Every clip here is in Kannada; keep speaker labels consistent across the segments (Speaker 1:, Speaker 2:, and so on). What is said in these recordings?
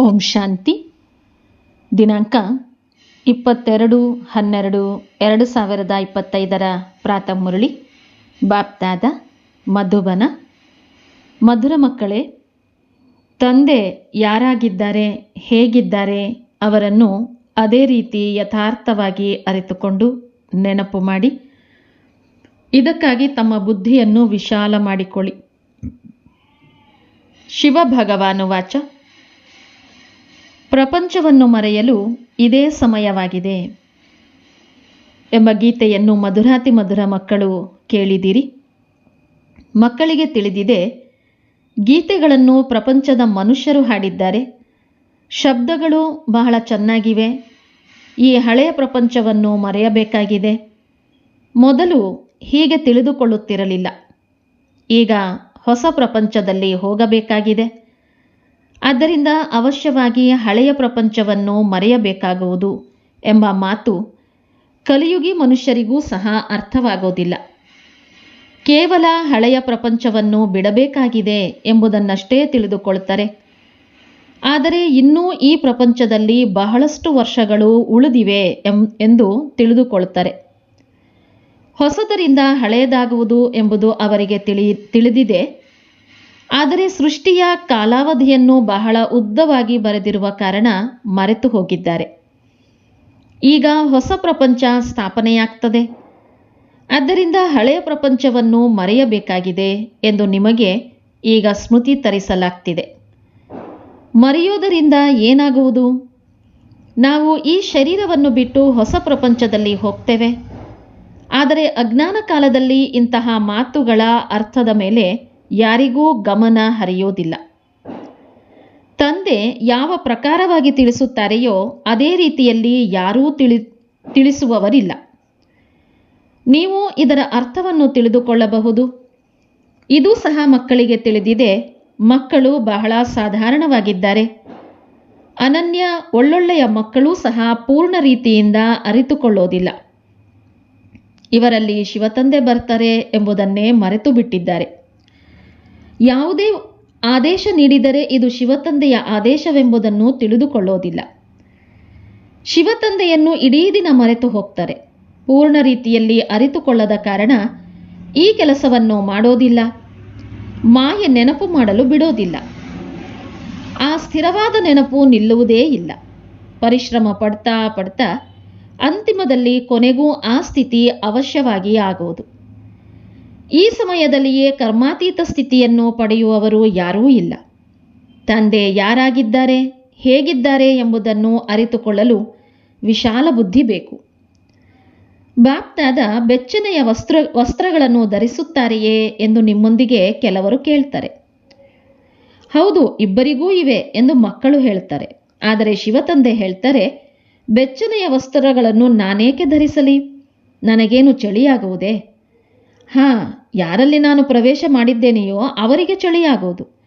Speaker 1: ಓಂ ಶಾಂತಿ. ದಿನಾಂಕ ಇಪ್ಪತ್ತೆರಡು, ಹನ್ನೆರಡು, ಎರಡು ಸಾವಿರದ ಇಪ್ಪತ್ತೈದರ ಪ್ರಾತಃ ಮುರಳಿ. ಬಾಪ್ತಾದ ಮಧುಬನ. ಮಧುರ ಮಕ್ಕಳೇ, ತಂದೆ ಯಾರಾಗಿದ್ದಾರೆ, ಹೇಗಿದ್ದಾರೆ ಅವರನ್ನು ಅದೇ ರೀತಿ ಯಥಾರ್ಥವಾಗಿ ಅರಿತುಕೊಂಡು ನೆನಪು ಮಾಡಿ. ಇದಕ್ಕಾಗಿ ತಮ್ಮ ಬುದ್ಧಿಯನ್ನು ವಿಶಾಲ ಮಾಡಿಕೊಳ್ಳಿ. ಶಿವ ಭಗವಾನು ವಾಚ ಪ್ರಪಂಚವನ್ನು ಮರೆಯಲು ಇದೇ ಸಮಯವಾಗಿದೆ. ಎಂಬ ಗೀತೆಯನ್ನು ಮಧುರಾತಿ ಮಧುರ ಮಕ್ಕಳು ಕೇಳಿದಿರಿ. ಮಕ್ಕಳಿಗೆ ತಿಳಿದಿದೆ, ಗೀತೆಗಳನ್ನು ಪ್ರಪಂಚದ ಮನುಷ್ಯರು ಹಾಡಿದ್ದಾರೆ. ಶಬ್ದಗಳು ಬಹಳ ಚೆನ್ನಾಗಿವೆ. ಈ ಹಳೆಯ ಪ್ರಪಂಚವನ್ನು ಮರೆಯಬೇಕಾಗಿದೆ. ಮೊದಲು ಹೀಗೆ ತಿಳಿದುಕೊಳ್ಳುತ್ತಿರಲಿಲ್ಲ. ಈಗ ಹೊಸ ಪ್ರಪಂಚದಲ್ಲಿ ಹೋಗಬೇಕಾಗಿದೆ. ಆದ್ದರಿಂದ ಅವಶ್ಯವಾಗಿ ಹಳೆಯ ಪ್ರಪಂಚವನ್ನು ಮರೆಯಬೇಕಾಗುವುದು ಎಂಬ ಮಾತು ಕಲಿಯುಗಿ ಮನುಷ್ಯರಿಗೂ ಸಹ ಅರ್ಥವಾಗೋದಿಲ್ಲ. ಕೇವಲ ಹಳೆಯ ಪ್ರಪಂಚವನ್ನು ಬಿಡಬೇಕಾಗಿದೆ ಎಂಬುದನ್ನಷ್ಟೇ ತಿಳಿದುಕೊಳ್ತಾರೆ. ಆದರೆ ಇನ್ನೂ ಈ ಪ್ರಪಂಚದಲ್ಲಿ ಬಹಳಷ್ಟು ವರ್ಷಗಳು ಉಳಿದಿವೆ ಎಂದು ತಿಳಿದುಕೊಳ್ತಾರೆ. ಹೊಸದರಿಂದ ಹಳೆಯದಾಗುವುದು ಎಂಬುದು ಅವರಿಗೆ ತಿಳಿ ತಿಳಿದಿದೆ. ಆದರೆ ಸೃಷ್ಟಿಯ ಕಾಲಾವಧಿಯನ್ನು ಬಹಳ ಉದ್ದವಾಗಿ ಬರೆದಿರುವ ಕಾರಣ ಮರೆತು ಹೋಗಿದ್ದಾರೆ. ಈಗ ಹೊಸ ಪ್ರಪಂಚ ಸ್ಥಾಪನೆಯಾಗ್ತದೆ. ಆದ್ದರಿಂದ ಹಳೆಯ ಪ್ರಪಂಚವನ್ನು ಮರೆಯಬೇಕಾಗಿದೆ ಎಂದು ನಿಮಗೆ ಈಗ ಸ್ಮೃತಿ ತರಿಸಲಾಗ್ತಿದೆ. ಮರೆಯೋದರಿಂದ ಏನಾಗುವುದು? ನಾವು ಈ ಶರೀರವನ್ನು ಬಿಟ್ಟು ಹೊಸ ಪ್ರಪಂಚದಲ್ಲಿ ಹೋಗ್ತೇವೆ. ಆದರೆ ಅಜ್ಞಾನ ಕಾಲದಲ್ಲಿ ಇಂತಹ ಮಾತುಗಳ ಅರ್ಥದ ಮೇಲೆ ಯಾರಿಗೂ ಗಮನ ಹರಿಯೋದಿಲ್ಲ. ತಂದೆ ಯಾವ ಪ್ರಕಾರವಾಗಿ ತಿಳಿಸುತ್ತಾರೆಯೋ ಅದೇ ರೀತಿಯಲ್ಲಿ ಯಾರೂ ತಿಳಿ, ತಿಳಿಸುವವರಿಲ್ಲ. ನೀವು ಇದರ ಅರ್ಥವನ್ನು ತಿಳಿದುಕೊಳ್ಳಬಹುದು. ಇದು ಸಹ ಮಕ್ಕಳಿಗೆ ತಿಳಿದಿದೆ, ಮಕ್ಕಳು ಬಹಳ ಸಾಧಾರಣವಾಗಿದ್ದಾರೆ. ಅನನ್ಯ ಒಳ್ಳೊಳ್ಳೆಯ ಮಕ್ಕಳೂ ಸಹ ಪೂರ್ಣ ರೀತಿಯಿಂದ ಅರಿತುಕೊಳ್ಳೋದಿಲ್ಲ. ಇವರಲ್ಲಿ ಶಿವತಂದೆ ಬರ್ತಾರೆ ಎಂಬುದನ್ನೇ ಮರೆತು ಬಿಟ್ಟಿದ್ದಾರೆ ಯಾವುದೇ ಆದೇಶ ನೀಡಿದರೆ ಇದು ಶಿವತಂದೆಯ ಆದೇಶವೆಂಬುದನ್ನು ತಿಳಿದುಕೊಳ್ಳೋದಿಲ್ಲ. ಶಿವತಂದೆಯನ್ನು ಇಡೀ ದಿನ ಮರೆತು ಹೋಗ್ತಾರೆ. ಪೂರ್ಣ ರೀತಿಯಲ್ಲಿ ಅರಿತುಕೊಳ್ಳದ ಕಾರಣ ಈ ಕೆಲಸವನ್ನು ಮಾಡೋದಿಲ್ಲ. ಮಾಯೆ ನೆನಪು ಮಾಡಲು ಬಿಡೋದಿಲ್ಲ. ಆ ಸ್ಥಿರವಾದ ನೆನಪು ನಿಲ್ಲುವುದೇ ಇಲ್ಲ. ಪರಿಶ್ರಮ ಪಡ್ತಾ ಪಡ್ತಾ ಅಂತಿಮದಲ್ಲಿ ಕೊನೆಗೂ ಆ ಸ್ಥಿತಿ ಅವಶ್ಯವಾಗಿ ಆಗುವುದು ಈ ಸಮಯದಲ್ಲಿಯೇ ಕರ್ಮಾತೀತ ಸ್ಥಿತಿಯನ್ನು ಪಡೆಯುವವರು ಯಾರೂ ಇಲ್ಲ. ತಂದೆ ಯಾರಾಗಿದ್ದಾರೆ, ಹೇಗಿದ್ದಾರೆ ಎಂಬುದನ್ನು ಅರಿತುಕೊಳ್ಳಲು ವಿಶಾಲ ಬುದ್ಧಿ ಬೇಕು. ಬಾಪ್ತಾದ ಬೆಚ್ಚನೆಯ ವಸ್ತ್ರ, ವಸ್ತ್ರಗಳನ್ನು ಧರಿಸುತ್ತಾರೆಯೇ ಎಂದು ನಿಮ್ಮೊಂದಿಗೆ ಕೆಲವರು ಕೇಳ್ತಾರೆ. ಹೌದು, ಇಬ್ಬರಿಗೂ ಇವೆ ಎಂದು ಮಕ್ಕಳು ಹೇಳ್ತಾರೆ. ಆದರೆ ಶಿವತಂದೆ ಹೇಳ್ತಾರೆ, ಬೆಚ್ಚನೆಯ ವಸ್ತ್ರಗಳನ್ನು ನಾನೇಕೆ ಧರಿಸಲಿ? ನನಗೇನು ಚಳಿಯಾಗುವುದೇ? ಹಾ, ಯಾರಲ್ಲಿ ನಾನು ಪ್ರವೇಶ ಮಾಡಿದ್ದೇನೆಯೋ ಅವರಿಗೆ ಚಳಿಯಾಗೋದು.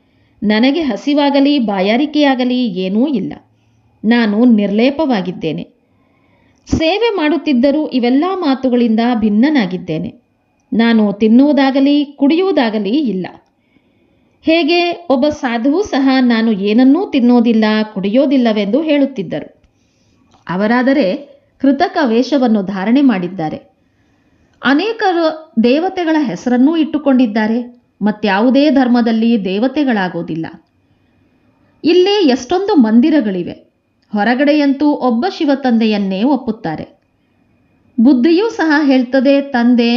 Speaker 1: ನನಗೆ ಹಸಿವಾಗಲಿ, ಬಾಯಾರಿಕೆಯಾಗಲಿ ಏನೂ ಇಲ್ಲ. ನಾನು ನಿರ್ಲೇಪವಾಗಿದ್ದೇನೆ. ಸೇವೆ ಮಾಡುತ್ತಿದ್ದರೂ ಇವೆಲ್ಲ ಮಾತುಗಳಿಂದ ಭಿನ್ನನಾಗಿದ್ದೇನೆ. ನಾನು ತಿನ್ನುವುದಾಗಲಿ, ಕುಡಿಯುವುದಾಗಲಿ ಇಲ್ಲ. ಹೇಗೆ, ಒಬ್ಬ ಸಾಧುವು ಸಹ ನಾನು ಏನನ್ನೂ ತಿನ್ನೋದಿಲ್ಲ, ಕುಡಿಯೋದಿಲ್ಲವೆಂದು ಹೇಳುತ್ತಿದ್ದರು. ಅವರಾದರೆ ಕೃತಕ ವೇಷವನ್ನು ಧಾರಣೆ ಮಾಡಿದ್ದಾರೆ. ಅನೇಕರು ದೇವತೆಗಳ ಹೆಸರನ್ನೂ ಇಟ್ಟುಕೊಂಡಿದ್ದಾರೆ, ಮತ್ಯಾವುದೇ ಧರ್ಮದಲ್ಲಿ ದೇವತೆಗಳಾಗೋದಿಲ್ಲ. ಇಲ್ಲಿ ಎಷ್ಟೊಂದು ಮಂದಿರಗಳಿವೆ, ಹೊರಗಡೆಯಂತೂ ಒಬ್ಬ ಶಿವ ತಂದೆಯನ್ನೇ ಒಪ್ಪುತ್ತಾರೆ. ಬುದ್ಧಿಯೂ ಸಹ ಹೇಳ್ತದೆ, ತಂದೆ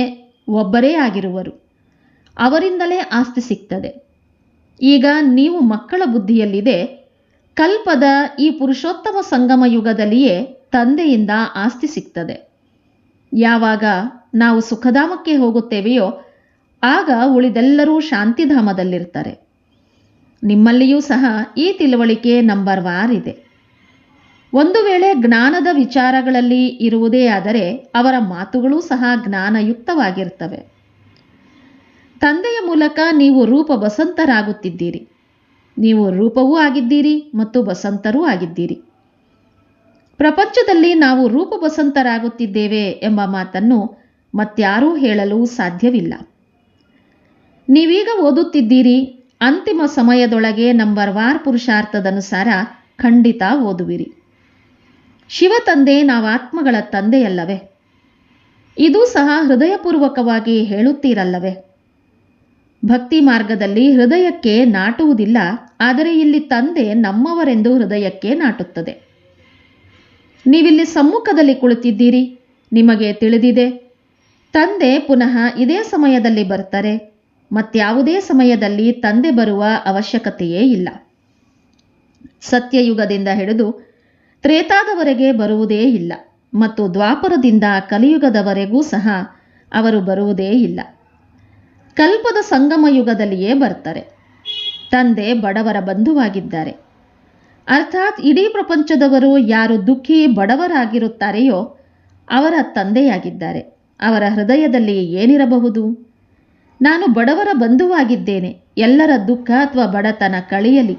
Speaker 1: ಒಬ್ಬರೇ ಆಗಿರುವರು, ಅವರಿಂದಲೇ ಆಸ್ತಿ ಸಿಗ್ತದೆ. ಈಗ ನೀವು ಮಕ್ಕಳ ಬುದ್ಧಿಯಲ್ಲಿದೆ, ಕಲ್ಪದ ಈ ಪುರುಷೋತ್ತಮ ಸಂಗಮ ಯುಗದಲ್ಲಿಯೇ ತಂದೆಯಿಂದ ಆಸ್ತಿ ಸಿಗ್ತದೆ. ಯಾವಾಗ? ನಾವು ಸುಖಧಾಮಕ್ಕೆ ಹೋಗುತ್ತೇವೆಯೋ, ಆಗ ಉಳಿದೆಲ್ಲರೂ ಶಾಂತಿಧಾಮದಲ್ಲಿರ್ತಾರೆ ನಿಮ್ಮಲ್ಲಿಯೂ ಸಹ ಈ ತಿಳುವಳಿಕೆ ನಂಬರ್ ವಾರ್ ಇದೆ. ಒಂದು ವೇಳೆ ಜ್ಞಾನದ ವಿಚಾರಗಳಲ್ಲಿ ಇರುವುದೇ ಆದರೆ ಅವರ ಮಾತುಗಳೂ ಸಹ ಜ್ಞಾನಯುಕ್ತವಾಗಿರ್ತವೆ ತಂದೆಯ ಮೂಲಕ ನೀವು ರೂಪ ಬಸಂತರಾಗುತ್ತಿದ್ದೀರಿ ನೀವು ರೂಪವೂ ಆಗಿದ್ದೀರಿ ಮತ್ತು ಬಸಂತರೂ ಆಗಿದ್ದೀರಿ. ಪ್ರಪಂಚದಲ್ಲಿ ನಾವು ರೂಪ ಬಸಂತರಾಗುತ್ತಿದ್ದೇವೆ ಎಂಬ ಮಾತನ್ನು ಮತ್ಯಾರೂ ಹೇಳಲು ಸಾಧ್ಯವಿಲ್ಲ. ನೀವೀಗ ಓದುತ್ತಿದ್ದೀರಿ, ಅಂತಿಮ ಸಮಯದೊಳಗೆ ನಂಬರ್ ವಾರ್ ಪುರುಷಾರ್ಥದನುಸಾರ ಖಂಡಿತ ಓದುವಿರಿ. ಶಿವ ತಂದೆ ನಾವಾತ್ಮಗಳ ತಂದೆಯಲ್ಲವೇ? ಇದು ಸಹ ಹೃದಯಪೂರ್ವಕವಾಗಿ ಹೇಳುತ್ತೀರಲ್ಲವೇ? ಭಕ್ತಿ ಮಾರ್ಗದಲ್ಲಿ ಹೃದಯಕ್ಕೆ ನಾಟುವುದಿಲ್ಲ, ಆದರೆ ಇಲ್ಲಿ ತಂದೆ ನಮ್ಮವರೆಂದು ಹೃದಯಕ್ಕೆ ನಾಟುತ್ತದೆ. ನೀವಿಲ್ಲಿ ಸಮ್ಮುಖದಲ್ಲಿ ಕುಳಿತಿದ್ದೀರಿ, ನಿಮಗೆ ತಿಳಿದಿದೆ ತಂದೆ ಪುನಃ ಇದೇ ಸಮಯದಲ್ಲಿ ಬರ್ತಾರೆ ಮತ್ಯಾವುದೇ ಸಮಯದಲ್ಲಿ ತಂದೆ ಬರುವ ಅವಶ್ಯಕತೆಯೇ ಇಲ್ಲ. ಸತ್ಯಯುಗದಿಂದ ಹಿಡಿದು ತ್ರೇತಾದವರೆಗೆ ಬರುವುದೇ ಇಲ್ಲ, ಮತ್ತು ದ್ವಾಪರದಿಂದ ಕಲಿಯುಗದವರೆಗೂ ಸಹ ಅವರು ಬರುವುದೇ ಇಲ್ಲ. ಕಲ್ಪದ ಸಂಗಮ ಯುಗದಲ್ಲಿಯೇ ಬರ್ತಾರೆ ತಂದೆ ಬಡವರ ಬಂಧುವಾಗಿದ್ದಾರೆ. ಅರ್ಥಾತ್ ಇಡೀ ಪ್ರಪಂಚದವರು ಯಾರು ದುಃಖಿ ಬಡವರಾಗಿರುತ್ತಾರೆಯೋ ಅವರ ತಂದೆಯಾಗಿದ್ದಾರೆ. ಅವರ ಹೃದಯದಲ್ಲಿ ಏನಿರಬಹುದು? ನಾನು ಬಡವರ ಬಂಧುವಾಗಿದ್ದೇನೆ, ಎಲ್ಲರ ದುಃಖ ಅಥವಾ ಬಡತನ ಕಳೆಯಲಿ.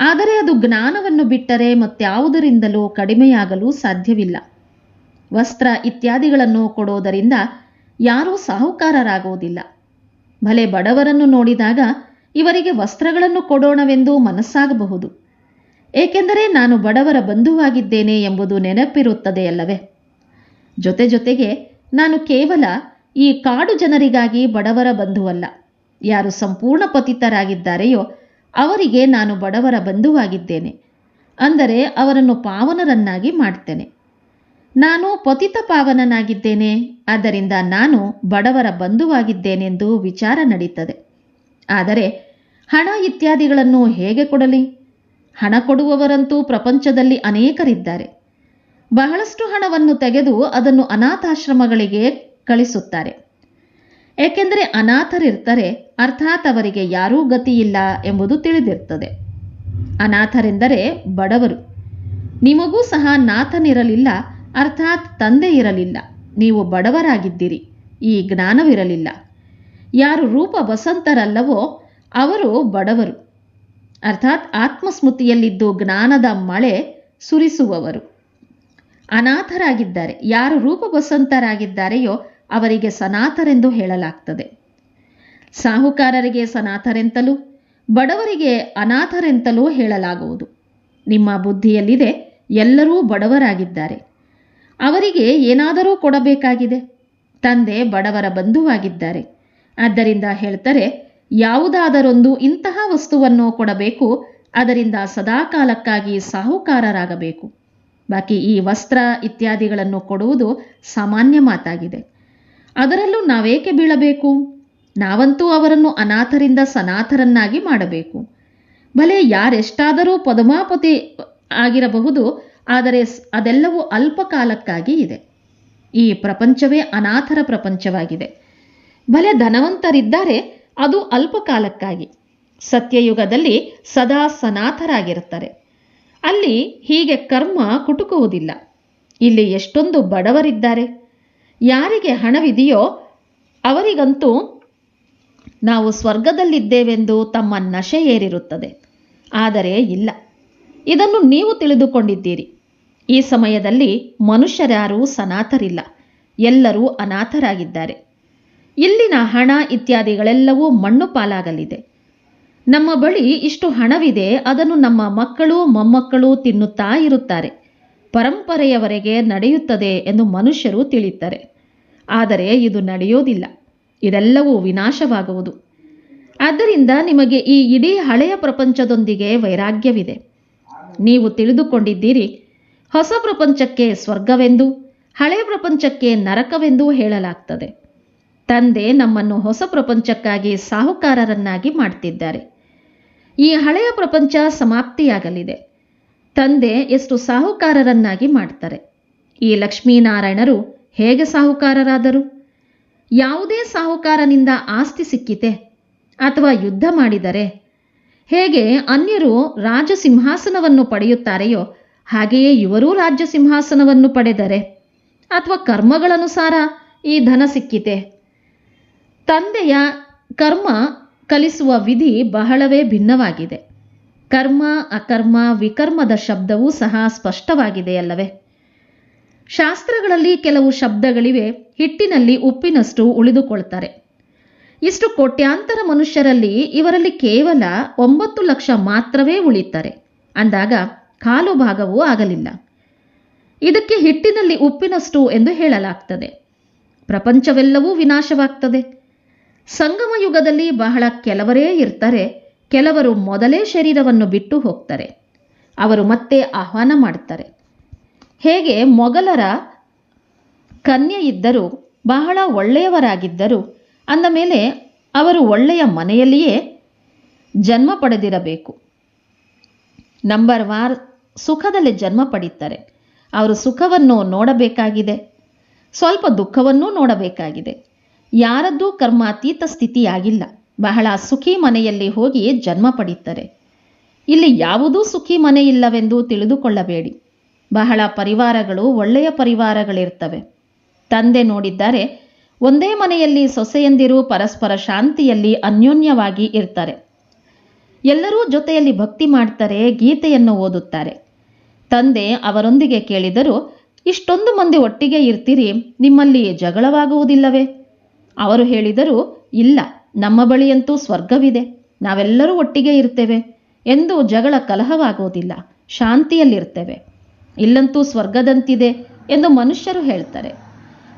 Speaker 1: ಆದರೆ ಅದು ಜ್ಞಾನವನ್ನು ಬಿಟ್ಟರೆ ಮತ್ಯಾವುದರಿಂದಲೂ ಕಡಿಮೆಯಾಗಲು ಸಾಧ್ಯವಿಲ್ಲ. ವಸ್ತ್ರ ಇತ್ಯಾದಿಗಳನ್ನು ಕೊಡೋದರಿಂದ ಯಾರೂ ಸಾಹುಕಾರರಾಗುವುದಿಲ್ಲ. ಭಲೆ ಬಡವರನ್ನು ನೋಡಿದಾಗ ಇವರಿಗೆ ವಸ್ತ್ರಗಳನ್ನು ಕೊಡೋಣವೆಂದು ಮನಸ್ಸಾಗಬಹುದು. ಏಕೆಂದರೆ ನಾನು ಬಡವರ ಬಂಧುವಾಗಿದ್ದೇನೆ ಎಂಬುದು ನೆನಪಿರುತ್ತದೆಯಲ್ಲವೇ ಜೊತೆ ಜೊತೆಗೆ ನಾನು ಕೇವಲ ಈ ಕಾಡು ಜನರಿಗಾಗಿ ಬಡವರ ಬಂಧುವಲ್ಲ. ಯಾರು ಸಂಪೂರ್ಣ ಪತಿತರಾಗಿದ್ದಾರೆಯೋ ಅವರಿಗೆ ನಾನು ಬಡವರ ಬಂಧುವಾಗಿದ್ದೇನೆ. ಅಂದರೆ ಅವರನ್ನು ಪಾವನರನ್ನಾಗಿ ಮಾಡ್ತೇನೆ. ನಾನು ಪತಿತ ಪಾವನನಾಗಿದ್ದೇನೆ, ಆದ್ದರಿಂದ ನಾನು ಬಡವರ ಬಂಧುವಾಗಿದ್ದೇನೆಂದು ವಿಚಾರ ನಡೀತದೆ. ಆದರೆ ಹಣ ಇತ್ಯಾದಿಗಳನ್ನು ಹೇಗೆ ಕೊಡಲಿ? ಹಣ ಕೊಡುವವರಂತೂ ಪ್ರಪಂಚದಲ್ಲಿ ಅನೇಕರಿದ್ದಾರೆ. ಬಹಳಷ್ಟು ಹಣವನ್ನು ತೆಗೆದು ಅದನ್ನು ಅನಾಥಾಶ್ರಮಗಳಿಗೆ ಕಳಿಸುತ್ತಾರೆ. ಏಕೆಂದರೆ ಅನಾಥರಿರ್ತಾರೆ, ಅರ್ಥಾತ್ ಅವರಿಗೆ ಯಾರೂ ಗತಿಯಿಲ್ಲ ಎಂಬುದು ತಿಳಿದಿರ್ತದೆ. ಅನಾಥರೆಂದರೆ ಬಡವರು. ನಿಮಗೂ ಸಹ ನಾಥನಿರಲಿಲ್ಲ, ಅರ್ಥಾತ್ ತಂದೆ ಇರಲಿಲ್ಲ. ನೀವು ಬಡವರಾಗಿದ್ದೀರಿ, ಈ ಜ್ಞಾನವಿರಲಿಲ್ಲ. ಯಾರು ರೂಪ ವಸಂತರಲ್ಲವೋ ಅವರು ಬಡವರು. ಅರ್ಥಾತ್ ಆತ್ಮಸ್ಮೃತಿಯಲ್ಲಿದ್ದು ಜ್ಞಾನದ ಮಳೆ ಸುರಿಸುವವರು. ಅನಾಥರಾಗಿದ್ದಾರೆ. ಯಾರು ರೂಪ ವಸಂತರಾಗಿದ್ದಾರೆಯೋ ಅವರಿಗೆ ಸನಾಥರೆಂದು ಹೇಳಲಾಗ್ತದೆ. ಸಾಹುಕಾರರಿಗೆ ಸನಾಥರೆಂತಲೂ ಬಡವರಿಗೆ ಅನಾಥರೆಂತಲೂ ಹೇಳಲಾಗುವುದು. ನಿಮ್ಮ ಬುದ್ಧಿಯಲ್ಲಿದೆ, ಎಲ್ಲರೂ ಬಡವರಾಗಿದ್ದಾರೆ. ಅವರಿಗೆ ಏನಾದರೂ ಕೊಡಬೇಕಾಗಿದೆ. ತಂದೆ ಬಡವರ ಬಂಧುವಾಗಿದ್ದಾರೆ. ಆದ್ದರಿಂದ ಹೇಳ್ತಾರೆ, ಯಾವುದಾದರೊಂದು ಇಂತಹ ವಸ್ತುವನ್ನು ಕೊಡಬೇಕು, ಅದರಿಂದ ಸದಾಕಾಲಕ್ಕಾಗಿ ಸಾಹುಕಾರರಾಗಬೇಕು. ಬಾಕಿ ಈ ವಸ್ತ್ರ ಇತ್ಯಾದಿಗಳನ್ನು ಕೊಡುವುದು ಸಾಮಾನ್ಯ ಮಾತಾಗಿದೆ. ಅದರಲ್ಲೂ ನಾವೇಕೆ ಬೀಳಬೇಕು? ನಾವಂತೂ ಅವರನ್ನು ಅನಾಥರಿಂದ ಸನಾಥರನ್ನಾಗಿ ಮಾಡಬೇಕು. ಭಲೆ ಯಾರೆಷ್ಟಾದರೂ ಪದಮಾಪತಿ ಆಗಿರಬಹುದು, ಆದರೆ ಅದೆಲ್ಲವೂ ಅದೆಲ್ಲವೂ ಅಲ್ಪಕಾಲಕ್ಕಾಗಿ ಇದೆ. ಈ ಪ್ರಪಂಚವೇ ಅನಾಥರ ಪ್ರಪಂಚವಾಗಿದೆ. ಭಲೆ ಧನವಂತರಿದ್ದಾರೆ, ಅದು ಅಲ್ಪಕಾಲಕ್ಕಾಗಿ. ಸತ್ಯಯುಗದಲ್ಲಿ ಸದಾ ಸನಾಥರಾಗಿರುತ್ತಾರೆ ಅಲ್ಲಿ ಹೀಗೆ ಕರ್ಮ ಕುಟುಕುವುದಿಲ್ಲ. ಇಲ್ಲಿ ಎಷ್ಟೊಂದು ಬಡವರಿದ್ದಾರೆ. ಯಾರಿಗೆ ಹಣವಿದೆಯೋ ಅವರಿಗಂತೂ ನಾವು ಸ್ವರ್ಗದಲ್ಲಿದ್ದೇವೆಂದು ತಮ್ಮ ನಶೆ ಏರಿರುತ್ತದೆ. ಆದರೆ ಇಲ್ಲ. ಇದನ್ನು ನೀವು ತಿಳಿದುಕೊಂಡಿದ್ದೀರಿ. ಈ ಸಮಯದಲ್ಲಿ ಮನುಷ್ಯರಾರೂ ಸನಾಥರಿಲ್ಲ ಎಲ್ಲರೂ ಅನಾಥರಾಗಿದ್ದಾರೆ. ಇಲ್ಲಿನ ಹಣ ಇತ್ಯಾದಿಗಳೆಲ್ಲವೂ ಮಣ್ಣು ಪಾಲಾಗಲಿದೆ. ನಮ್ಮ ಬಳಿ ಇಷ್ಟು ಹಣವಿದೆ, ಅದನ್ನು ನಮ್ಮ ಮಕ್ಕಳು, ಮೊಮ್ಮಕ್ಕಳು ತಿನ್ನುತ್ತಾ ಇರುತ್ತಾರೆ. ಪರಂಪರೆಯವರೆಗೆ ನಡೆಯುತ್ತದೆ ಎಂದು ಮನುಷ್ಯರು ತಿಳಿಯುತ್ತಾರೆ. ಆದರೆ ಇದು ನಡೆಯೋದಿಲ್ಲ ಇದೆಲ್ಲವೂ ವಿನಾಶವಾಗುವುದು. ಆದ್ದರಿಂದ ನಿಮಗೆ ಈ ಇಡೀ ಹಳೆಯ ಪ್ರಪಂಚದೊಂದಿಗೆ ವೈರಾಗ್ಯವಿದೆ. ನೀವು ತಿಳಿದುಕೊಂಡಿದ್ದೀರಿ, ಹೊಸ ಪ್ರಪಂಚಕ್ಕೆ ಸ್ವರ್ಗವೆಂದು, ಹಳೆಯ ಪ್ರಪಂಚಕ್ಕೆ ನರಕವೆಂದು ಹೇಳಲಾಗ್ತದೆ. ತಂದೆ ನಮ್ಮನ್ನು ಹೊಸ ಪ್ರಪಂಚಕ್ಕಾಗಿ ಸಾಹುಕಾರರನ್ನಾಗಿ ಮಾಡ್ತಿದ್ದಾರೆ. ಈ ಹಳೆಯ ಪ್ರಪಂಚ ಸಮಾಪ್ತಿಯಾಗಲಿದೆ. ತಂದೆ ಎಷ್ಟು ಸಾಹುಕಾರರನ್ನಾಗಿ ಮಾಡ್ತಾರೆ. ಈ ಲಕ್ಷ್ಮೀನಾರಾಯಣರು ಹೇಗೆ ಸಾಹುಕಾರರಾದರು? ಯಾವುದೇ ಸಾಹುಕಾರನಿಂದ ಆಸ್ತಿ ಸಿಕ್ಕಿತೆ ಅಥವಾ ಯುದ್ಧ ಮಾಡಿದರೆ ಹೇಗೆ ಅನ್ಯರು ರಾಜ ಸಿಂಹಾಸನವನ್ನು ಪಡೆಯುತ್ತಾರೆಯೋ ಹಾಗೆಯೇ ಇವರೂ ರಾಜ್ಯ ಸಿಂಹಾಸನವನ್ನು ಪಡೆದರೆ ಅಥವಾ ಕರ್ಮಗಳನುಸಾರ ಈ ಧನ ಸಿಕ್ಕಿತೆ. ತಂದೆಯ ಕರ್ಮ ಕಲಿಸುವ ವಿಧಿ ಬಹಳವೇ ಭಿನ್ನವಾಗಿದೆ. ಕರ್ಮ, ಅಕರ್ಮ, ವಿಕರ್ಮದ ಶಬ್ದವೂ ಸಹ ಸ್ಪಷ್ಟವಾಗಿದೆಯಲ್ಲವೇ? ಶಾಸ್ತ್ರಗಳಲ್ಲಿ ಕೆಲವು ಶಬ್ದಗಳಿವೆ, ಹಿಟ್ಟಿನಲ್ಲಿ ಉಪ್ಪಿನಷ್ಟು ಉಳಿದುಕೊಳ್ತಾರೆ. ಇಷ್ಟು ಕೋಟ್ಯಾಂತರ ಮನುಷ್ಯರಲ್ಲಿ ಇವರಲ್ಲಿ ಕೇವಲ ಒಂಬತ್ತು ಲಕ್ಷ ಮಾತ್ರವೇ ಉಳಿತಾರೆ ಅಂದಾಗ ಕಾಲು ಭಾಗವೂ ಆಗಲಿಲ್ಲ. ಇದಕ್ಕೆ ಹಿಟ್ಟಿನಲ್ಲಿ ಉಪ್ಪಿನಷ್ಟು ಎಂದು ಹೇಳಲಾಗ್ತದೆ. ಪ್ರಪಂಚವೆಲ್ಲವೂ ವಿನಾಶವಾಗ್ತದೆ. ಸಂಗಮ ಯುಗದಲ್ಲಿ ಬಹಳ ಕೆಲವರೇ ಇರ್ತಾರೆ, ಕೆಲವರು ಮೊದಲೇ ಶರೀರವನ್ನು ಬಿಟ್ಟು ಹೋಗ್ತಾರೆ. ಅವರು ಮತ್ತೆ ಆಹ್ವಾನ ಮಾಡ್ತಾರೆ. ಹೇಗೆ ಮೊಘಲರ ಕನ್ಯೆ ಇದ್ದರೂ, ಬಹಳ ಒಳ್ಳೆಯವರಾಗಿದ್ದರು, ಅಂದ ಮೇಲೆ ಅವರು ಒಳ್ಳೆಯ ಮನೆಯಲ್ಲಿಯೇ ಜನ್ಮ ಪಡೆದಿರಬೇಕು. ನಂಬರ್ ವಾರ್, ಸುಖದಲ್ಲಿ ಜನ್ಮ ಪಡೀತಾರೆ. ಅವರು ಸುಖವನ್ನು ನೋಡಬೇಕಾಗಿದೆ. ಸ್ವಲ್ಪ ದುಃಖವನ್ನೂ ನೋಡಬೇಕಾಗಿದೆ. ಯಾರದ್ದೂ ಕರ್ಮಾತೀತ ಸ್ಥಿತಿಯಾಗಿಲ್ಲ. ಬಹಳ ಸುಖಿ ಮನೆಯಲ್ಲಿ ಹೋಗಿ ಜನ್ಮ ಪಡೀತಾರೆ. ಇಲ್ಲಿ ಯಾವುದೂ ಸುಖಿ ಮನೆ ಇಲ್ಲವೆಂದು ತಿಳಿದುಕೊಳ್ಳಬೇಡಿ. ಬಹಳ ಪರಿವಾರಗಳು ಒಳ್ಳೆಯ ಪರಿವಾರಗಳಿರ್ತವೆ. ತಂದೆ ನೋಡಿದ್ದಾರೆ ಒಂದೇ ಮನೆಯಲ್ಲಿ ಸೊಸೆಯಂದಿರು ಪರಸ್ಪರ ಶಾಂತಿಯಲ್ಲಿ ಅನ್ಯೋನ್ಯವಾಗಿ ಇರ್ತಾರೆ. ಎಲ್ಲರೂ ಜೊತೆಯಲ್ಲಿ ಭಕ್ತಿ ಮಾಡ್ತಾರೆ, ಗೀತೆಯನ್ನು ಓದುತ್ತಾರೆ. ತಂದೆ ಅವರೊಂದಿಗೆ ಕೇಳಿದರು, ಇಷ್ಟೊಂದು ಮಂದಿ ಒಟ್ಟಿಗೆ ಇರ್ತೀರಿ, ನಿಮ್ಮಲ್ಲಿ ಜಗಳವಾಗುವುದಿಲ್ಲವೇ? ಅವರು ಹೇಳಿದರು, ಇಲ್ಲ, ನಮ್ಮ ಬಳಿಯಂತೂ ಸ್ವರ್ಗವಿದೆ, ನಾವೆಲ್ಲರೂ ಒಟ್ಟಿಗೆ ಇರ್ತೇವೆ ಎಂದು ಜಗಳ ಕಲಹವಾಗುವುದಿಲ್ಲ, ಶಾಂತಿಯಲ್ಲಿರ್ತೇವೆ. ಇಲ್ಲಂತೂ ಸ್ವರ್ಗದಂತಿದೆ ಎಂದು ಮನುಷ್ಯರು ಹೇಳ್ತಾರೆ.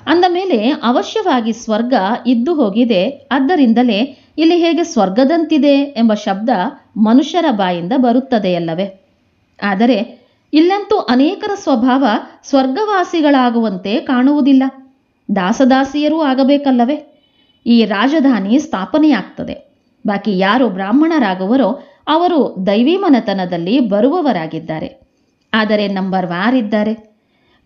Speaker 1: ಅಂದ ಮೇಲೆ, ಅವಶ್ಯವಾಗಿ ಸ್ವರ್ಗ ಇದ್ದು ಹೋಗಿದೆ, ಆದ್ದರಿಂದಲೇ ಇಲ್ಲಿ ಹೇಗೆ ಸ್ವರ್ಗದಂತಿದೆ ಎಂಬ ಶಬ್ದ ಮನುಷ್ಯರ ಬಾಯಿಂದ ಬರುತ್ತದೆಯಲ್ಲವೇ? ಆದರೆ, ಇಲ್ಲಂತೂ ಅನೇಕರ ಸ್ವಭಾವ ಸ್ವರ್ಗವಾಸಿಗಳಾಗುವಂತೆ ಕಾಣುವುದಿಲ್ಲ. ದಾಸದಾಸಿಯರೂ ಆಗಬೇಕಲ್ಲವೇ? ಈ ರಾಜಧಾನಿ ಸ್ಥಾಪನೆಯಾಗ್ತದೆ. ಬಾಕಿ ಯಾರು ಬ್ರಾಹ್ಮಣರಾಗುವರೋ ಅವರು ದೈವಿ ಮನತನದಲ್ಲಿ ಬರುವವರಾಗಿದ್ದಾರೆ. ಆದರೆ ನಂಬರ್ ವಾರ್ ಇದ್ದಾರೆ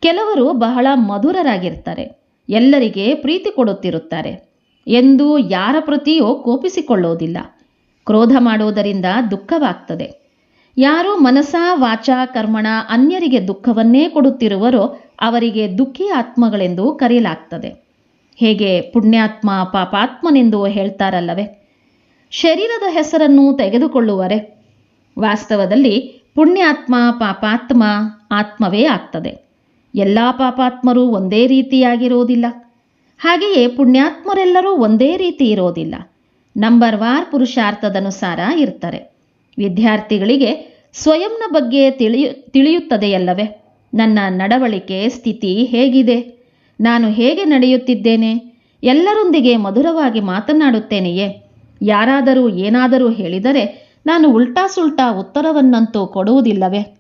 Speaker 1: ಕೆಲವರು ಬಹಳ ಮಧುರರಾಗಿರ್ತಾರೆ. ಎಲ್ಲರಿಗೆ ಪ್ರೀತಿ ಕೊಡುತ್ತಿರುತ್ತಾರೆ. ಎಂದು ಯಾರ ಪ್ರತಿಯೂ ಕೋಪಿಸಿಕೊಳ್ಳುವುದಿಲ್ಲ ಕ್ರೋಧ ಮಾಡುವುದರಿಂದ ದುಃಖವಾಗ್ತದೆ. ಯಾರು ಮನಸ ವಾಚ ಕರ್ಮಣ ಅನ್ಯರಿಗೆ ದುಃಖವನ್ನೇ ಕೊಡುತ್ತಿರುವರೋ ಅವರಿಗೆ ದುಃಖಿ ಆತ್ಮಗಳೆಂದು ಕರೆಯಲಾಗ್ತದೆ. ಹೇಗೆ ಪುಣ್ಯಾತ್ಮ ಪಾಪಾತ್ಮನೆಂದು ಹೇಳ್ತಾರಲ್ಲವೇ? ಶರೀರದ ಹೆಸರನ್ನು ತೆಗೆದುಕೊಳ್ಳುವರೆ? ವಾಸ್ತವದಲ್ಲಿ ಪುಣ್ಯಾತ್ಮ ಪಾಪಾತ್ಮ ಆತ್ಮವೇ ಆಗ್ತದೆ. ಎಲ್ಲ ಪಾಪಾತ್ಮರು ಒಂದೇ ರೀತಿಯಾಗಿರೋದಿಲ್ಲ. ಹಾಗೆಯೇ ಪುಣ್ಯಾತ್ಮರೆಲ್ಲರೂ ಒಂದೇ ರೀತಿ ಇರೋದಿಲ್ಲ. ನಂಬರ್ ವಾರ್ ಪುರುಷಾರ್ಥದನುಸಾರ ಇರ್ತಾರೆ. ವಿದ್ಯಾರ್ಥಿಗಳಿಗೆ ಸ್ವಯಂನ ಬಗ್ಗೆ ತಿಳಿಯು, ತಿಳಿಯುತ್ತದೆಯಲ್ಲವೇ? ನನ್ನ ನಡವಳಿಕೆ ಸ್ಥಿತಿ ಹೇಗಿದೆ? ನಾನು ಹೇಗೆ ನಡೆಯುತ್ತಿದ್ದೇನೆ? ಎಲ್ಲರೊಂದಿಗೆ ಮಧುರವಾಗಿ ಮಾತನಾಡುತ್ತೇನೆಯೇ? ಯಾರಾದರೂ ಏನಾದರೂ ಹೇಳಿದರೆ ನಾನು ಉಲ್ಟಾ ಸುಲ್ಟಾ ಉತ್ತರವನ್ನಂತೂ ಕೊಡುವುದಿಲ್ಲವೇ?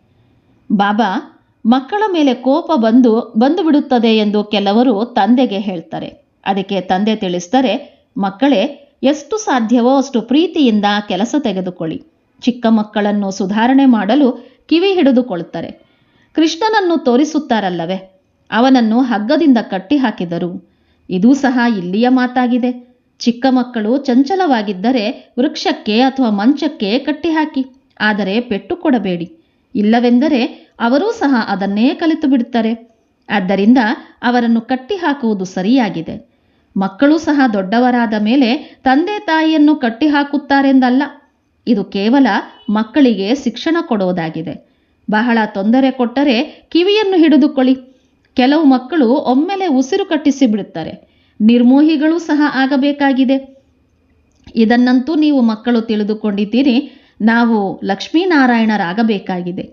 Speaker 1: ಬಾಬಾ, ಮಕ್ಕಳ ಮೇಲೆ ಕೋಪ ಬಂದು ಬಂದು ಬಿಡುತ್ತದೆ ಎಂದು ಕೆಲವರು ತಂದೆಗೆ ಹೇಳ್ತಾರೆ. ಅದಕ್ಕೆ ತಂದೆ ತಿಳಿಸ್ತಾರೆ ಮಕ್ಕಳೇ, ಎಷ್ಟು ಸಾಧ್ಯವೋ ಅಷ್ಟು ಪ್ರೀತಿಯಿಂದ ಕೆಲಸ ತೆಗೆದುಕೊಳ್ಳಿ. ಚಿಕ್ಕ ಮಕ್ಕಳನ್ನು ಸುಧಾರಣೆ ಮಾಡಲು ಕಿವಿ ಹಿಡಿದುಕೊಳ್ಳುತ್ತಾರೆ. ಕೃಷ್ಣನನ್ನು ತೋರಿಸುತ್ತಾರಲ್ಲವೇ? ಅವನನ್ನು ಹಗ್ಗದಿಂದ ಕಟ್ಟಿ ಹಾಕಿದರು ಇದೂ ಸಹ ಇಲ್ಲಿಯ ಮಾತಾಗಿದೆ. ಚಿಕ್ಕ ಮಕ್ಕಳು ಚಂಚಲವಾಗಿದ್ದರೆ ವೃಕ್ಷಕ್ಕೆ ಅಥವಾ ಮಂಚಕ್ಕೆ ಕಟ್ಟಿಹಾಕಿ, ಆದರೆ ಪೆಟ್ಟು ಕೊಡಬೇಡಿ. ಇಲ್ಲವೆಂದರೆ ಅವರೂ ಸಹ ಅದನ್ನೇ ಕಲಿತು ಬಿಡುತ್ತಾರೆ ಆದ್ದರಿಂದ ಅವರನ್ನು ಕಟ್ಟಿ ಹಾಕುವುದು ಸರಿಯಾಗಿದೆ. ಮಕ್ಕಳು ಸಹ ದೊಡ್ಡವರಾದ ಮೇಲೆ ತಂದೆ ತಾಯಿಯನ್ನು ಕಟ್ಟಿ ಹಾಕುತ್ತಾರೆಂದಲ್ಲ ಇದು ಕೇವಲ ಮಕ್ಕಳಿಗೆ ಶಿಕ್ಷಣ ಕೊಡೋದಾಗಿದೆ ಬಹಳ ತೊಂದರೆ ಕೊಟ್ಟರೆ ಕಿವಿಯನ್ನು ಹಿಡಿದುಕೊಳ್ಳಿ. ಕೆಲವು ಮಕ್ಕಳು ಒಮ್ಮೆಲೆ ಉಸಿರು ಕಟ್ಟಿಸಿ ಬಿಡುತ್ತಾರೆ. ನಿರ್ಮೋಹಿಗಳು ಸಹ ಆಗಬೇಕಾಗಿದೆ. ಇದನ್ನಂತೂ ನೀವು ಮಕ್ಕಳು ತಿಳಿದುಕೊಂಡಿದ್ದೀರಿ. ನಾವು ಲಕ್ಷ್ಮೀನಾರಾಯಣರಾಗಬೇಕಾಗಿದೆ.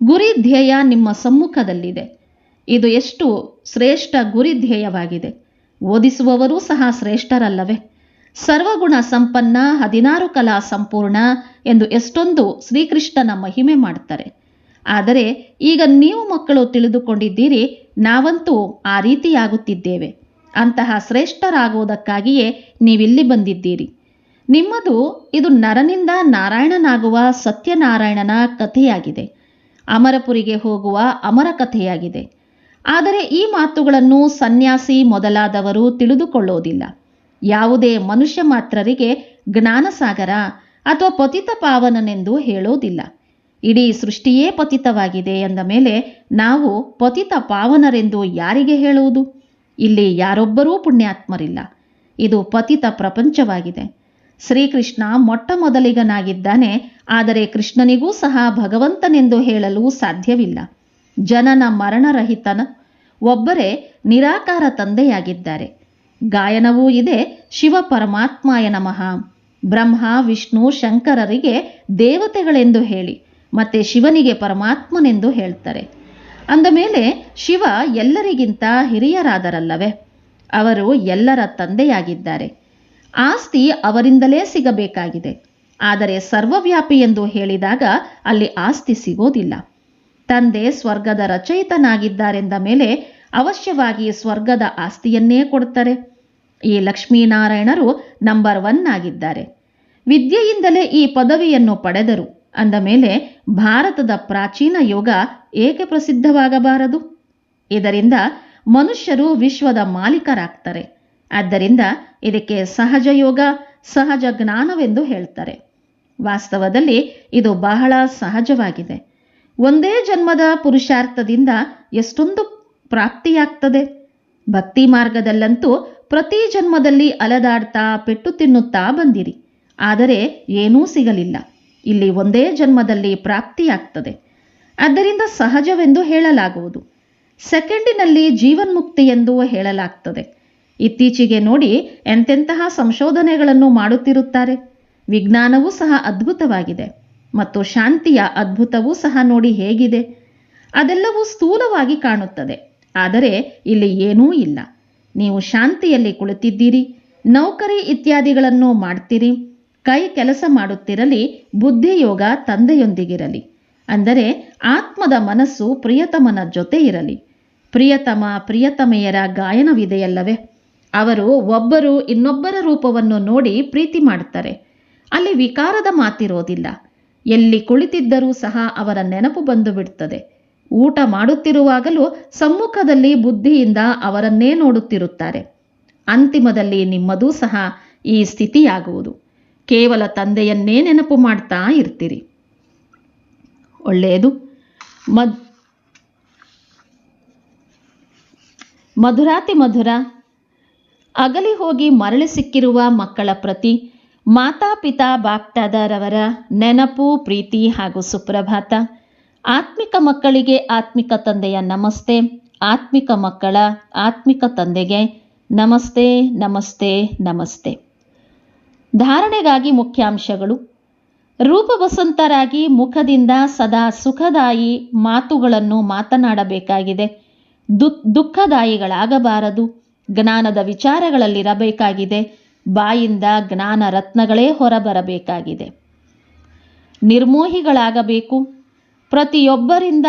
Speaker 1: ಗುರಿ ಧ್ಯೇಯ ನಿಮ್ಮ ಸಮ್ಮುಖದಲ್ಲಿದೆ. ಇದು ಎಷ್ಟು ಶ್ರೇಷ್ಠ ಗುರಿ ಧ್ಯೇಯವಾಗಿದೆ. ಓದಿಸುವವರೂ ಸಹ ಶ್ರೇಷ್ಠರಲ್ಲವೇ? ಸರ್ವಗುಣ ಸಂಪನ್ನ ಹದಿನಾರು ಕಲಾ ಸಂಪೂರ್ಣ ಎಂದು ಎಷ್ಟೊಂದು ಶ್ರೀಕೃಷ್ಣನ ಮಹಿಮೆ ಮಾಡ್ತಾರೆ ಆದರೆ ಈಗ ನೀವು ಮಕ್ಕಳು ತಿಳಿದುಕೊಂಡಿದ್ದೀರಿ, ನಾವಂತೂ ಆ ರೀತಿಯಾಗುತ್ತಿದ್ದೇವೆ. ಅಂತಹ ಶ್ರೇಷ್ಠರಾಗುವುದಕ್ಕಾಗಿಯೇ ನೀವಿಲ್ಲಿ ಬಂದಿದ್ದೀರಿ. ನಿಮ್ಮದು ಇದು ನರನಿಂದ ನಾರಾಯಣನಾಗುವ ಸತ್ಯನಾರಾಯಣನ ಕಥೆಯಾಗಿದೆ. ಅಮರಪುರಿಗೆ ಹೋಗುವ ಅಮರ ಕಥೆಯಾಗಿದೆ. ಆದರೆ ಈ ಮಾತುಗಳನ್ನು ಸನ್ಯಾಸಿ ಮೊದಲಾದವರು ತಿಳಿದುಕೊಳ್ಳೋದಿಲ್ಲ. ಯಾವುದೇ ಮನುಷ್ಯ ಮಾತ್ರರಿಗೆ ಜ್ಞಾನಸಾಗರ ಅಥವಾ ಪತಿತ ಪಾವನನೆಂದು ಹೇಳೋದಿಲ್ಲ. ಇಡೀ ಸೃಷ್ಟಿಯೇ ಪತಿತವಾಗಿದೆ ಎಂದ ಮೇಲೆ ನಾವು ಪತಿತ ಪಾವನರೆಂದು ಯಾರಿಗೆ ಹೇಳುವುದು? ಇಲ್ಲಿ ಯಾರೊಬ್ಬರೂ ಪುಣ್ಯಾತ್ಮರಿಲ್ಲ. ಇದು ಪತಿತ ಪ್ರಪಂಚವಾಗಿದೆ. ಶ್ರೀಕೃಷ್ಣ ಮೊಟ್ಟ ಮೊದಲಿಗನಾಗಿದ್ದಾನೆ ಆದರೆ ಕೃಷ್ಣನಿಗೂ ಸಹ ಭಗವಂತನೆಂದು ಹೇಳಲು ಸಾಧ್ಯವಿಲ್ಲ. ಜನನ ಮರಣರಹಿತನ, ಒಬ್ಬರೇ ನಿರಾಕಾರ ತಂದೆಯಾಗಿದ್ದಾರೆ. ಗಾಯನವೂ ಇದೆ. ಶಿವ ಪರಮಾತ್ಮಾಯ ನಮಃ. ಬ್ರಹ್ಮ, ವಿಷ್ಣು, ಶಂಕರರಿಗೆ ದೇವತೆಗಳೆಂದು ಹೇಳಿ, ಮತ್ತೆ ಶಿವನಿಗೆ ಪರಮಾತ್ಮನೆಂದು ಹೇಳ್ತಾರೆ. ಅಂದ ಮೇಲೆ ಶಿವ ಎಲ್ಲರಿಗಿಂತ ಹಿರಿಯರಾದರಲ್ಲವೇ? ಅವರು ಎಲ್ಲರ ತಂದೆಯಾಗಿದ್ದಾರೆ. ಆಸ್ತಿ ಅವರಿಂದಲೇ ಸಿಗಬೇಕಾಗಿದೆ. ಆದರೆ ಸರ್ವವ್ಯಾಪಿ ಎಂದು ಹೇಳಿದಾಗ ಅಲ್ಲಿ ಆಸ್ತಿ ಸಿಗೋದಿಲ್ಲ. ತಂದೆ ಸ್ವರ್ಗದ ರಚಯಿತನಾಗಿದ್ದಾರೆಂದ ಮೇಲೆ ಅವಶ್ಯವಾಗಿ ಸ್ವರ್ಗದ ಆಸ್ತಿಯನ್ನೇ ಕೊಡ್ತಾರೆ ಈ ಲಕ್ಷ್ಮೀನಾರಾಯಣರು ನಂಬರ್ ಒನ್ ಆಗಿದ್ದಾರೆ. ವಿದ್ಯೆಯಿಂದಲೇ ಈ ಪದವಿಯನ್ನು ಪಡೆದರು. ಅಂದ ಮೇಲೆ ಭಾರತದ ಪ್ರಾಚೀನ ಯೋಗ ಏಕೆ ಪ್ರಸಿದ್ಧವಾಗಬಾರದು? ಇದರಿಂದ ಮನುಷ್ಯರು ವಿಶ್ವದ ಮಾಲೀಕರಾಗ್ತಾರೆ. ಆದ್ದರಿಂದ ಇದಕ್ಕೆ ಸಹಜ ಯೋಗ, ಸಹಜ ಜ್ಞಾನವೆಂದು ಹೇಳ್ತಾರೆ. ವಾಸ್ತವದಲ್ಲಿ ಇದು ಬಹಳ ಸಹಜವಾಗಿದೆ. ಒಂದೇ ಜನ್ಮದ ಪುರುಷಾರ್ಥದಿಂದ ಎಷ್ಟೊಂದು ಪ್ರಾಪ್ತಿಯಾಗ್ತದೆ. ಭಕ್ತಿ ಮಾರ್ಗದಲ್ಲಂತೂ ಪ್ರತಿ ಜನ್ಮದಲ್ಲಿ ಅಲದಾಡ್ತಾ ಪೆಟ್ಟು ತಿನ್ನುತ್ತಾ ಬಂದಿರಿ. ಆದರೆ ಏನೂ ಸಿಗಲಿಲ್ಲ. ಇಲ್ಲಿ ಒಂದೇ ಜನ್ಮದಲ್ಲಿ ಪ್ರಾಪ್ತಿಯಾಗ್ತದೆ. ಆದ್ದರಿಂದ ಸಹಜವೆಂದು ಹೇಳಲಾಗುವುದು. ಸೆಕೆಂಡಿನಲ್ಲಿ ಜೀವನ್ಮುಕ್ತಿ ಎಂದು ಹೇಳಲಾಗ್ತದೆ. ಇತ್ತೀಚೆಗೆ ನೋಡಿ ಎಂತೆಂತಹ ಸಂಶೋಧನೆಗಳನ್ನು ಮಾಡುತ್ತಿರುತ್ತಾರೆ. ವಿಜ್ಞಾನವೂ ಸಹ ಅದ್ಭುತವಾಗಿದೆ. ಮತ್ತು ಶಾಂತಿಯ ಅದ್ಭುತವೂ ಸಹ ನೋಡಿ ಹೇಗಿದೆ. ಅದೆಲ್ಲವೂ ಸ್ಥೂಲವಾಗಿ ಕಾಣುತ್ತದೆ. ಆದರೆ ಇಲ್ಲಿ ಏನೂ ಇಲ್ಲ. ನೀವು ಶಾಂತಿಯಲ್ಲಿ ಕುಳಿತಿದ್ದೀರಿ, ನೌಕರಿ ಇತ್ಯಾದಿಗಳನ್ನು ಮಾಡ್ತೀರಿ, ಕೈ ಕೆಲಸ ಮಾಡುತ್ತಿರಲಿ, ಬುದ್ಧಿಯೋಗ ತಂದೆಯೊಂದಿಗಿರಲಿ. ಅಂದರೆ ಆತ್ಮದ ಮನಸ್ಸು ಪ್ರಿಯತಮನ ಜೊತೆ ಇರಲಿ. ಪ್ರಿಯತಮ ಪ್ರಿಯತಮೆಯರ ಗಾಯನವಿದೆಯಲ್ಲವೇ? ಅವರು ಒಬ್ಬರು ಇನ್ನೊಬ್ಬರ ರೂಪವನ್ನು ನೋಡಿ ಪ್ರೀತಿ ಮಾಡ್ತಾರೆ ಅಲ್ಲಿ ವಿಕಾರದ ಮಾತಿರೋದಿಲ್ಲ. ಎಲ್ಲಿ ಕುಳಿತಿದ್ದರೂ ಸಹ ಅವರ ನೆನಪು ಬಂದು ಬಿಡ್ತದೆ ಊಟ ಮಾಡುತ್ತಿರುವಾಗಲೂ ಸಮ್ಮುಖದಲ್ಲಿ ಬುದ್ಧಿಯಿಂದ ಅವರನ್ನೇ ನೋಡುತ್ತಿರುತ್ತಾರೆ. ಅಂತಿಮದಲ್ಲಿ ನಿಮ್ಮದೂ ಸಹ ಈ ಸ್ಥಿತಿಯಾಗುವುದು. ಕೇವಲ ತಂದೆಯನ್ನೇ ನೆನಪು ಮಾಡ್ತಾ ಇರ್ತೀರಿ. ಒಳ್ಳೆಯದು. ಮದ್, ಮಧುರಾತಿ ಮಧುರ. ಅಗಲಿ ಹೋಗಿ ಮರಳಿ ಸಿಕ್ಕಿರುವ ಮಕ್ಕಳ ಪ್ರತಿ ಮಾತಾಪಿತಾ ಬಾಪ್ತಾದರವರ ನೆನಪು, ಪ್ರೀತಿ ಹಾಗೂ ಸುಪ್ರಭಾತ. ಆತ್ಮಿಕ ಮಕ್ಕಳಿಗೆ ಆತ್ಮಿಕ ತಂದೆಯ ನಮಸ್ತೆ. ಆತ್ಮಿಕ ಮಕ್ಕಳ ಆತ್ಮಿಕ ತಂದೆಗೆ ನಮಸ್ತೆ ನಮಸ್ತೆ ನಮಸ್ತೆ. ಧಾರಣೆಗಾಗಿ ಮುಖ್ಯಾಂಶಗಳು. ರೂಪವಸಂತರಾಗಿ ಮುಖದಿಂದ ಸದಾ ಸುಖದಾಯಿ ಮಾತುಗಳನ್ನು ಮಾತನಾಡಬೇಕಾಗಿದೆ. ದು, ದುಃಖದಾಯಿಗಳಾಗಬಾರದು. ಜ್ಞಾನದ ವಿಚಾರಗಳಲ್ಲಿರಬೇಕಾಗಿದೆ. ಬಾಯಿಂದ ಜ್ಞಾನ ರತ್ನಗಳೇ ಹೊರಬರಬೇಕಾಗಿದೆ. ನಿರ್ಮೋಹಿಗಳಾಗಬೇಕು. ಪ್ರತಿಯೊಬ್ಬರಿಂದ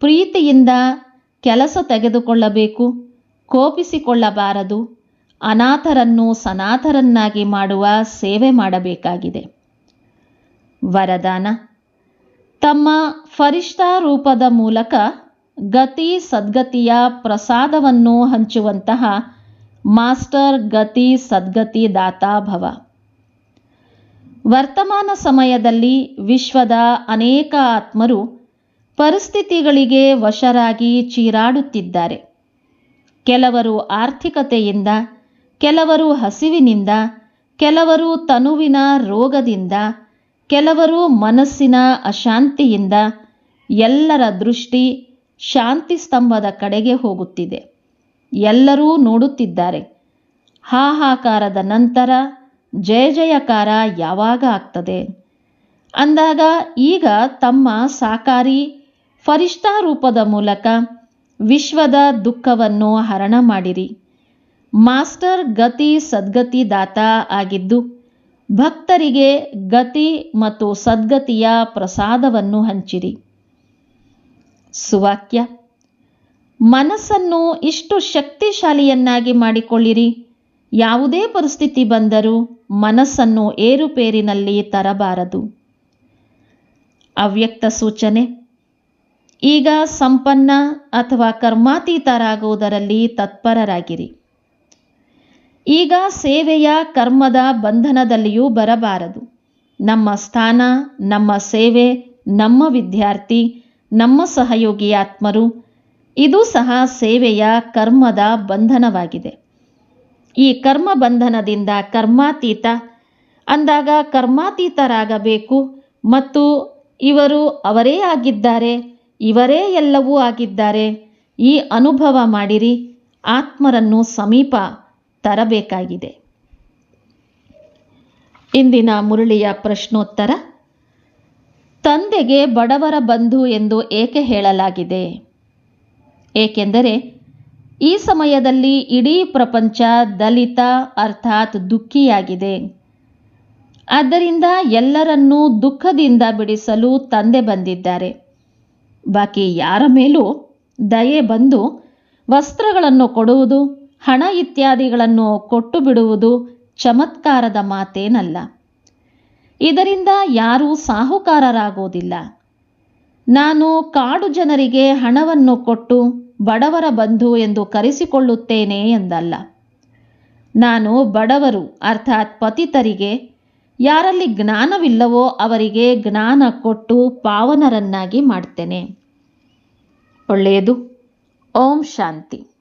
Speaker 1: ಪ್ರೀತಿಯಿಂದ ಕೆಲಸ ತೆಗೆದುಕೊಳ್ಳಬೇಕು, ಕೋಪಿಸಿಕೊಳ್ಳಬಾರದು, ಅನಾಥರನ್ನು ಸನಾಥರನ್ನಾಗಿ ಮಾಡುವ ಸೇವೆ ಮಾಡಬೇಕಾಗಿದೆ. ವರದಾನ. ತಮ್ಮ ಫರಿಷ್ಠಾ ರೂಪದ ಮೂಲಕ ಗತಿ ಸದ್ಗತಿಯ ಪ್ರಸಾದವನ್ನು ಹಂಚುವಂತಹ ಮಾಸ್ಟರ್ ಗತಿ ಸದ್ಗತಿ ದಾತಾ ಭವ. ವರ್ತಮಾನ ಸಮಯದಲ್ಲಿ ವಿಶ್ವದ ಅನೇಕ ಆತ್ಮರು ಪರಿಸ್ಥಿತಿಗಳಿಗೆ ವಶರಾಗಿ ಚೀರಾಡುತ್ತಿದ್ದಾರೆ. ಕೆಲವರು ಆರ್ಥಿಕತೆಯಿಂದ, ಕೆಲವರು ಹಸಿವಿನಿಂದ, ಕೆಲವರು ತನುವಿನ ರೋಗದಿಂದ, ಕೆಲವರು ಮನಸ್ಸಿನ ಅಶಾಂತಿಯಿಂದ ಎಲ್ಲರ ದೃಷ್ಟಿ ಶಾಂತಿ ಸ್ತಂಭದ ಕಡೆಗೆ ಹೋಗುತ್ತಿದೆ. ಎಲ್ಲರೂ ನೋಡುತ್ತಿದ್ದಾರೆ. ಹಾಹಾಕಾರದ ನಂತರ ಜಯ ಜಯಕಾರ ಯಾವಾಗ ಆಗ್ತದೆ? ಅಂದಾಗ ಈಗ ತಮ್ಮ ಸಾಕಾರಿ ಫರಿಷ್ಠಾ ರೂಪದ ಮೂಲಕ ವಿಶ್ವದ ದುಃಖವನ್ನು ಹರಣ ಮಾಡಿರಿ. ಮಾಸ್ಟರ್ ಗತಿ ಸದ್ಗತಿ ದಾತ ಆಗಿದ್ದು, ಭಕ್ತರಿಗೆ ಗತಿ ಮತ್ತು ಸದ್ಗತಿಯ ಪ್ರಸಾದವನ್ನು ಹಂಚಿರಿ. ಸುವಾಕ್ಯ, ಮನಸ್ಸನ್ನು ಇಷ್ಟು ಶಕ್ತಿಶಾಲಿಯನ್ನಾಗಿ ಮಾಡಿಕೊಳ್ಳಿರಿ. ಯಾವುದೇ ಪರಿಸ್ಥಿತಿ ಬಂದರೂ ಮನಸ್ಸನ್ನು ಏರುಪೇರಿನಲ್ಲಿ ತರಬಾರದು. ಅವ್ಯಕ್ತ ಸೂಚನೆ, ಈಗ ಸಂಪನ್ನ ಅಥವಾ ಕರ್ಮಾತೀತರಾಗುವುದರಲ್ಲಿ ತತ್ಪರರಾಗಿರಿ. ಈಗ ಸೇವೆಯ ಕರ್ಮದ ಬಂಧನದಲ್ಲಿಯೂ ಬರಬಾರದು. ನಮ್ಮ ಸ್ಥಾನ, ನಮ್ಮ ಸೇವೆ, ನಮ್ಮ ವಿದ್ಯಾರ್ಥಿ, ನಮ್ಮ ಸಹಯೋಗಿ ಆತ್ಮರು ಇದು ಸಹ ಸೇವೆಯ ಕರ್ಮದ ಬಂಧನವಾಗಿದೆ. ಈ ಕರ್ಮ ಬಂಧನದಿಂದ ಕರ್ಮಾತೀತ. ಅಂದಾಗ ಕರ್ಮಾತೀತರಾಗಬೇಕು ಮತ್ತು ಇವರು ಅವರೇ ಆಗಿದ್ದಾರೆ, ಇವರೇ ಎಲ್ಲವೂ ಆಗಿದ್ದಾರೆ. ಈ ಅನುಭವ ಮಾಡಿರಿ, ಆತ್ಮರನ್ನು ಸಮೀಪ ತರಬೇಕಾಗಿದೆ. ಇಂದಿನ ಮುರಳಿಯ ಪ್ರಶ್ನೋತ್ತರ, ತಂದೆಗೆ ಬಡವರ ಬಂಧು ಎಂದು ಏಕೆ ಹೇಳಲಾಗಿದೆ? ಏಕೆಂದರೆ ಈ ಸಮಯದಲ್ಲಿ ಇಡೀ ಪ್ರಪಂಚ ದಲಿತ ಅರ್ಥಾತ್ ದುಃಖಿಯಾಗಿದೆ. ಆದ್ದರಿಂದ ಎಲ್ಲರನ್ನೂ ದುಃಖದಿಂದ ಬಿಡಿಸಲು ತಂದೆ ಬಂದಿದ್ದಾರೆ. ಬಾಕಿ ಯಾರ ಮೇಲೂ ದಯೆ ಬಂದು ವಸ್ತ್ರಗಳನ್ನು ಕೊಡುವುದು, ಹಣ ಇತ್ಯಾದಿಗಳನ್ನು ಕೊಟ್ಟು ಬಿಡುವುದು ಚಮತ್ಕಾರದ ಮಾತೇನಲ್ಲ. ಇದರಿಂದ ಯಾರೂ ಸಾಹುಕಾರರಾಗುವುದಿಲ್ಲ. ನಾನು ಕಾಡು ಜನರಿಗೆ ಹಣವನ್ನು ಕೊಟ್ಟು ಬಡವರ ಬಂಧು ಎಂದು ಕರೆಸಿಕೊಳ್ಳುತ್ತೇನೆ ಎಂದಲ್ಲ. ನಾನು ಬಡವರು, ಅರ್ಥಾತ್ ಪತಿತರಿಗೆ, ಯಾರಲ್ಲಿ ಜ್ಞಾನವಿಲ್ಲವೋ ಅವರಿಗೆ ಜ್ಞಾನ ಕೊಟ್ಟು ಪಾವನರನ್ನಾಗಿ ಮಾಡ್ತೇನೆ. ಒಳ್ಳೆಯದು. ಓಂ ಶಾಂತಿ.